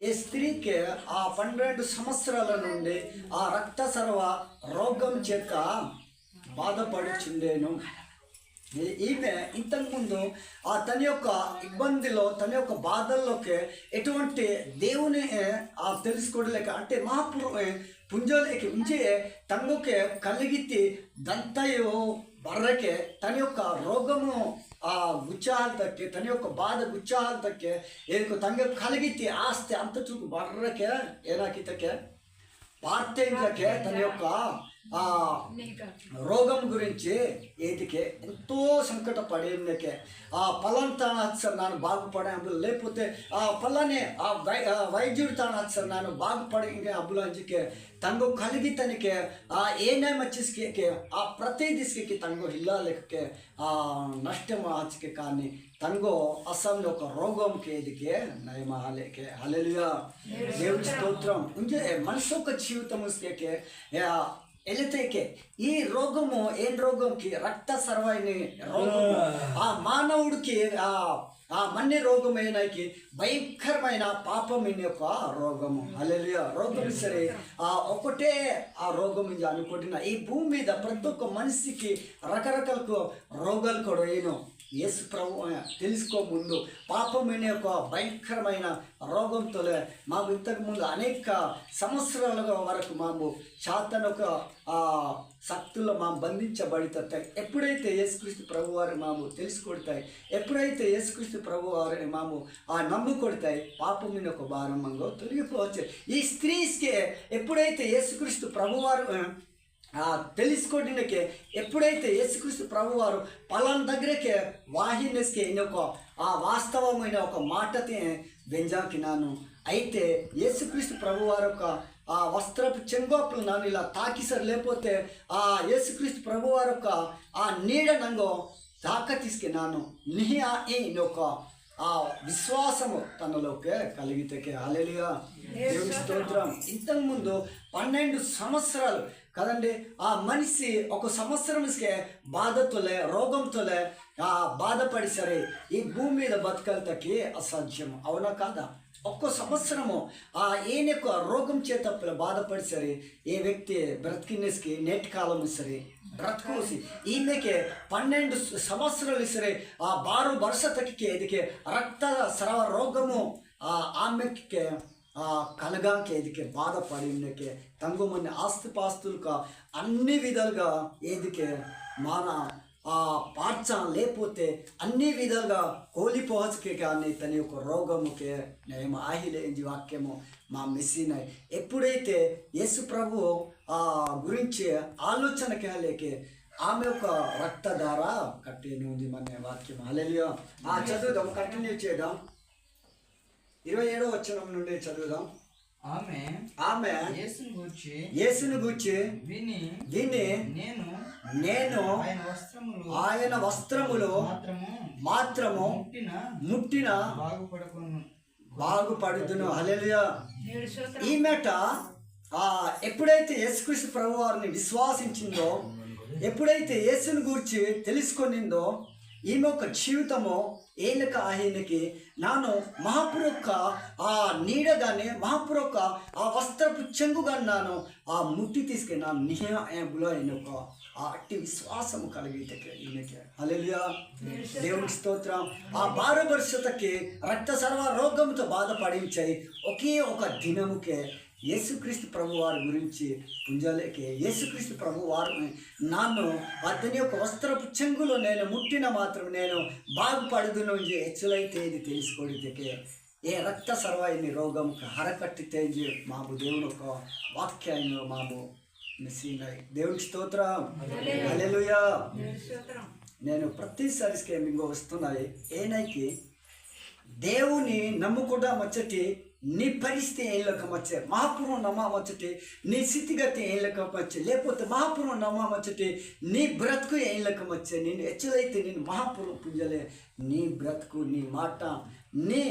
ఈ స్త్రీకి ఆ పన్నెండు సంవత్సరాల నుండి ఆ రక్త సర్వ రోగం చేత బాధపడుచుండేను. ఈమె ఇంతకుముందు ఆ తన యొక్క ఇబ్బందిలో తన యొక్క బాధల్లోకి ఎటువంటి దేవుని ఆ తెలుసుకోవడలేక అంటే మహాపురు పుంజోలేకి ఉంచి తంగుకే కలిగితే దంతయో బర్రకే తన యొక్క రోగము ಆ ఉత్సాహంతಕ್ಕೆ తన ಬಾಧ ಬಾದ ಉತ್ಸಾಹಂತಕ್ಕೆ ಏನು ತಂಗ ಕಲಗಿತಿ ಆಸ್ತಿ ಅಂತ ಚೂಕು ಬರ್ರಕ್ಕೆ ಏನಾಕಿತಕ್ಕೆ ಪಾರ್ಥೇಂದ್ರಕ್ಕೆ ತನ್ನ యొక్క రోగం గురించి ఏదికే ఎంతో సంకట పడేందుకే ఆ పలాన్ తాను హత్సర్ ನಾನು బాగుపడే అబ్బులు లేకపోతే ఆ పలానే ఆ వై ఆ వైద్యుడు తాను హత్సర్ ನಾನು బాగుపడే ఇంకా అబ్బులు అంజికే ತಂಗು కలిగి తనకే ఆ ఏ నేమ చిస్కే ఆ ప్రతి దిశకి ತಂಗು ఇల్లాలకే ఆ నష్టం ఆచికే కానీ ತಂಗು అసలు ఒక రోగంకి ఏదికే నయమ హాలేకే హల్లెలూయా దేవుని స్తోత్రం ఇంకే మనిషి యొక్క జీవితం ఎలితేకే ఈ రోగము ఏం రోగంకి రక్త సర్వైన రోగము ఆ మానవుడికి ఆ ఆ మన్ని రోగమైనకి భయంకరమైన పాపమైన యొక్క రోగము అలెలుయ రోగం సరే ఆ ఒకటే ఆ రోగం అనుకుంటున్నా ఈ భూమి మీద ప్రతి ఒక్క మనిషికి రకరకాల రోగాలు కూడా ఏను యేసు ప్రభు తెలుసుకో ముందు పాపమైన యొక్క భయంకరమైన రోగంతో మాకు ఇంతకు ముందు అనేక సంవత్సరాలుగా వరకు మాము శాతన ఒక శక్తుల్లో మా బంధించబడితాయి ఎప్పుడైతే యేసుక్రీస్తు ప్రభు వారి మాము తెలుసుకొడతాయి ఎప్పుడైతే యేసుక్రీస్తు ప్రభు వారిని మాము ఆ నమ్ము కొడతాయి పాపం మీద ఒక భారంభంగా తొలగిపోవచ్చు ఈ స్త్రీస్కి ఎప్పుడైతే యేసుక్రీస్తు ప్రభువారు తెలుసుకోవడానికే ఎప్పుడైతే యేసుక్రీస్తు ప్రభు వారు పలాన్ దగ్గరకే వాహినస్కి ఒక ఆ వాస్తవమైన ఒక మాటతే వెంజాకి నాను అయితే యేసుక్రీస్తు ప్రభు వారు ఒక ఆ వస్త్రపు చెంగోపులు నన్ను ఇలా తాకిసారు లేకపోతే ఆ యేసుక్రీస్తు ప్రభు వారు ఒక ఆ నీడ నంగో తాక తీసుకున్నాను నిహా ఈ ఒక ఆ విశ్వాసము తనలోకి కలిగితే అలెలుగా దేవుని స్తోత్రం. ఇంతకు ముందు పన్నెండు సంవత్సరాలు కదండి? ఆ మనిషి ఒక సంవత్సరంకే బాధతోలే రోగంతోలే ఆ బాధపడి సరే ఈ భూమి మీద బతకలతకి అసాధ్యం. అవునా కాదా? ఒక్క సంవత్సరము ఆ ఈయన యొక్క రోగం చేత బాధపడి సరే ఏ వ్యక్తి బ్రతికినేస్కి నేటి కాలం సరే బ్రతకోసి ఈమెకి పన్నెండు సంవత్సరాలు సరే ఆ బారు వరుసతకి ఎదికే రక్త స్రవ రోగము ఆ ఆమెకి ఆ కలగాకి ఎదికే బాధపడినకే తంగుమని ఆస్తిపాస్తులకు అన్ని విధాలుగా ఏదికే మన ఆ పార్చ లేకపోతే అన్ని విధాలుగా కోలిపోవచ్చుకే కానీ తన యొక్క రోగముకే నేను ఆహిలేంది వాక్యము మా మెస్సినాయి ఎప్పుడైతే యేసు ప్రభు ఆ గురించి ఆలోచనకే లేకే ఆమె యొక్క రక్తధార కట్టేని ఉంది మన వాక్యం అలెలియో ఆ చదువుదాం కంటిన్యూ చేద్దాం. ఇరవై ఏడో వచనం నుండి చదువుదాం. ఆమె ఆమె యేసుని గూర్చి యేసుని గూర్చి విని దీన్ని నేను నేను ఆయన వస్త్రములు ఆయన వస్త్రములు మాత్రము మాత్రము ముట్టిన ముట్టిన బాగుపడకును. బాగుపడుదును. హల్లెలూయా. ఈ మేట ఆ ఎప్పుడైతే యేసుక్రీస్తు ప్రభు వారిని విశ్వాసించిందో ఎప్పుడైతే యేసుని గురించి తెలుసుకొనిందో ఈమె యొక్క జీవితము ఏళ్ళక ఆయనకి నాను మహాపురొక్క ఆ నీడగానే మహాపురొక్క ఆ వస్త్రపు చెంగుగా నాను ఆ ముట్టి తీసుకెళ్ళాను నిహబులో ఆయన ఒక ఆ అట్టి విశ్వాసము కలిగితే ఈమెకి. హల్లెలూయా. దేవునికి స్తోత్రం. ఆ బారు భవిష్యత్తుకి రక్త సర్వ రోగంతో బాధపడించాయి ఒకే ఒక దినముకే యేసుక్రీస్తు ప్రభు వారి గురించి పుంజలేకే యేసుక్రీస్తు ప్రభు వారు నన్ను అతని యొక్క వస్త్రపు చెంగులో నేను ముట్టిన మాత్రం నేను బాగుపడదు నుంచి హెచ్చలైతే ఇది తెలుసుకోడితే ఏ రక్త సర్వాయిని రోగం హరకట్టితే మాము దేవుడు ఒక వాక్యాన్ని మాము మిస్సింగ్ దేవునికి స్తోత్రం. హల్లెలూయా. నేను ప్రతిసారికి మీకు వస్తున్నాయి. ఏనైకి దేవుని నమ్ముకుండా మచ్చటి నీ పరిస్థితి ఏళ్ళక మచ్చే మహాపురం నమ్మా మచ్చటి నీ స్థితిగతి ఏళ్ళక మచ్చే లేకపోతే మహాపురం నమ్మా మచ్చటి నీ బ్రతుకు ఏళ్ళక మచ్చే నేను హెచ్చలైతే నేను మహాపురం పుంజలే. నీ బ్రతుకు నీ మాట నీ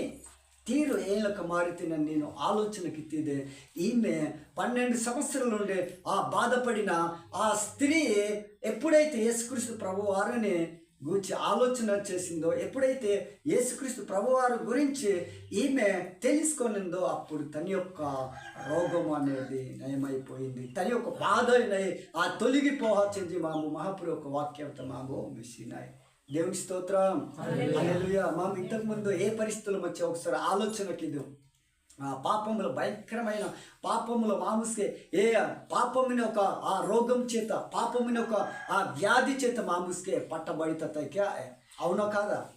తీరు ఏళ్ళక మారితేనని నేను ఆలోచనకి తీదే ఈమె పన్నెండు సంవత్సరాల నుండి ఆ బాధపడిన ఆ స్త్రీ ఎప్పుడైతే యేసుకృష్ణ ప్రభు వారిని గూర్చి ఆలోచన చేసిందో ఎప్పుడైతే యేసుక్రీస్తు ప్రభువారు గురించి ఈమె తెలుసుకొనిందో అప్పుడు తన యొక్క రోగం అనేది నయమైపోయింది. తన యొక్క బాధ అనేది ఆ తొలగిపోవచ్చింది మాము మహాపురు ఒక వాక్యంతో మాము మిసినాయి దేవుని స్తోత్రం. మాము ఇంతకు ముందు ఏ పరిస్థితులు వచ్చి ఒకసారి ఆలోచనకి పాపములు భయంకరమైన పాపములు మాముస్కే ఏ పాపముని ఒక ఆ రోగం చేత పాపముని ఒక ఆ వ్యాధి చేత మాముస్కే పట్టబడితే అవునో కాదా?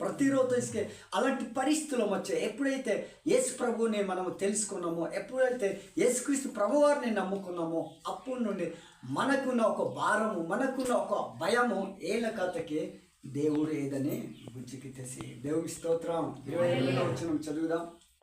ప్రతిరోజు ఇసుకే అలాంటి పరిస్థితులు వచ్చాయి ఎప్పుడైతే యేసు ప్రభువుని మనము తెలుసుకున్నామో ఎప్పుడైతే యేసుక్రీస్తు ప్రభువారిని నమ్ముకున్నామో అప్పటి నుండి మనకున్న ఒక భారము మనకున్న ఒక భయము ఏళ్ళ కథకి దేవుడు ఏదని గుజ్జికి తెసి దేవుడి స్తోత్రం. ఇరవై ఏళ్ళలో వచ్చిన చదువుదాం.